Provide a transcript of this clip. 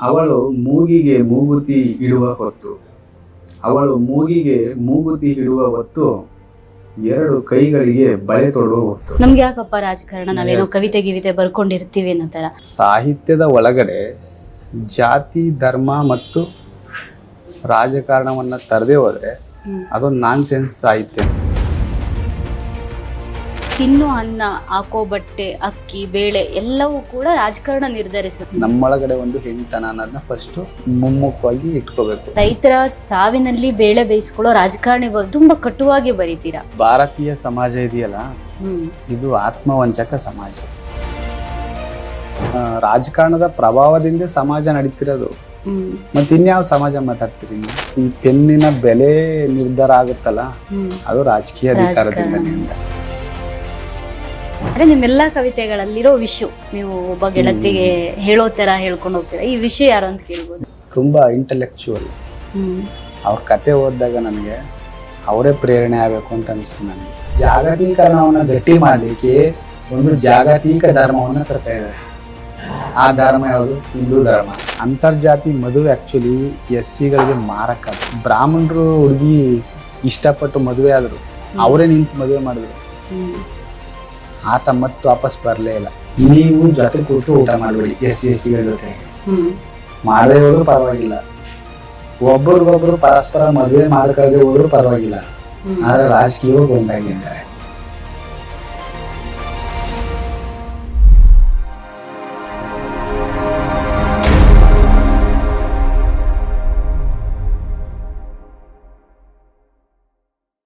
ಅವಳು ಮೂಗಿಗೆ ಮೂಗುತಿ ಇಡುವ ಹೊತ್ತು. ಅವಳು ಮೂಗಿಗೆ ಮೂಗುತಿ ಇಡುವ ಹೊತ್ತು ಎರಡು ಕೈಗಳಿಗೆ ಬಳೆ ತೊಡುವ ಹೊತ್ತು. ನಮ್ಗೆ ಯಾಕಪ್ಪ ರಾಜಕಾರಣ? ನಾವೇನೋ. ಕವಿತೆ ಗಿವಿತೆ ಬರ್ಕೊಂಡಿರ್ತೀವಿ ಅನ್ನೋ ತರ ಸಾಹಿತ್ಯದ ಒಳಗಡೆ ಜಾತಿ ಧರ್ಮ ಮತ್ತು ರಾಜಕಾರಣವನ್ನ ತರದೇ ಹೋದ್ರೆ. ಅದೊಂದು ನಾನ್ ಸೆನ್ಸ್ ಸಾಹಿತ್ಯ. ತಿನ್ನೋ ಅನ್ನ ಹಾಕೋ ಬಟ್ಟೆ ಅಕ್ಕಿ ಬೇಳೆ ಎಲ್ಲವೂ ಕೂಡ ರಾಜಕಾರಣ ನಿರ್ಧರಿಸುತ್ತೆ. ನಮ್ಮೊಳಗಡೆ ಒಂದು ಹೆಣ್ತನ ಅನ್ನೋದನ್ನ ಫಸ್ಟ್ ಮುಮ್ಮುಖವಾಗಿ ಇಟ್ಕೋಬೇಕು. ರೈತರ ಸಾವಿನಲ್ಲಿ ಬೇಳೆ ಬೇಯಿಸ್ಕೊಳ್ಳೋ ರಾಜಕಾರಣಿ ಬಗ್ಗೆ ತುಂಬಾ ಕಟುವಾಗಿ ಬರೀತೀರಾ? ಭಾರತೀಯ ಸಮಾಜ ಇದೆಯಲ್ಲ ಇದು ಆತ್ಮವಂಚಕ ಸಮಾಜ. ಆ, ರಾಜಕಾರಣದ ಪ್ರಭಾವದಿಂದ ಸಮಾಜ ನಡೀತಿರೋದು. ಹ್ಮ್. ಮತ್ತೆ ಇನ್ಯಾವ ಸಮಾಜ ಮಾತಾಡ್ತೀರಿ ನೀವು? ಈ ಪೆನ್ನಿನ ಬೆಲೆ ನಿರ್ಧಾರ ಆಗುತ್ತಲ್ಲ? ಹ್ಮ್. ಅದು ರಾಜಕೀಯ ಅಧಿಕಾರದಿಂದ ಅಂತ. ಅಂದ್ರೆ ನಿಮ್ಮೆಲ್ಲ ಕವಿತೆಗಳಲ್ಲಿರೋ ವಿಷು ನೀವು ಒಬ್ಬ ಗೆಳತಿಗೆ ಹೇಳೋ ತರ ಹೇಳ್ಕೊಂಡು ಹೋಗ್ತೀರಾ? ಈ ವಿಷಯ ಯಾರು ಅಂತ ಕೇಳ್ಬೋದು. ತುಂಬಾ ಇಂಟೆಲೆಕ್ಚುವಲ್ ಅವ್ರ ಕತೆ ಓದಿದಾಗ ನನಗೆ ಅವರೇ ಪ್ರೇರಣೆ ಆಗಬೇಕು ಅಂತ ಅನಿಸ್ತು ನನಗೆ. ಜಾಗತೀಕರಣವನ್ನು ಗಟ್ಟಿ ಮಾಡಲಿಕ್ಕೆ ಒಂದು ಜಾಗತಿಕ ಧರ್ಮವನ್ನು ತರ್ತಾ ಇದ್ದಾರೆ. ಆ ಧರ್ಮ ಯಾವುದು? ಹಿಂದೂ ಧರ್ಮ. ಅಂತರ್ಜಾತಿ ಮದುವೆ ಆ್ಯಕ್ಚುಲಿ ಎಸ್ ಸಿಗಳಿಗೆ ಮಾರಕ. ಬ್ರಾಹ್ಮಣರು ಹುಡುಗಿ ಇಷ್ಟಪಟ್ಟು ಮದುವೆ ಆದರು. ಅವರೇ ನಿಂತು ಮದುವೆ ಮಾಡಿದ್ರು. ಆತ ಮತ್ತೆ ವಾಪಸ್ ಬರಲೇ ಇಲ್ಲ. ನೀವು ಜೊತೆ ಕೂತು ಊಟ ಮಾಡಬೇಡಿ. ಎಸ್ ಸಿ ಎಸ್ ಟಿಗಳ ಜೊತೆ. ಮಾಡದೇ ಹೋದ್ರು ಪರವಾಗಿಲ್ಲ. ಒಬ್ಬರಿಗೊಬ್ರು ಪರಸ್ಪರ ಮದುವೆ ಮಾಡ್ಕೊಳ್ಳದೆ ಹೋದ್ರು ಪರವಾಗಿಲ್ಲ. ಆದ್ರೆ ರಾಜಕೀಯವಾಗಿ ಒಂದಾಗಿದ್ದಾರೆ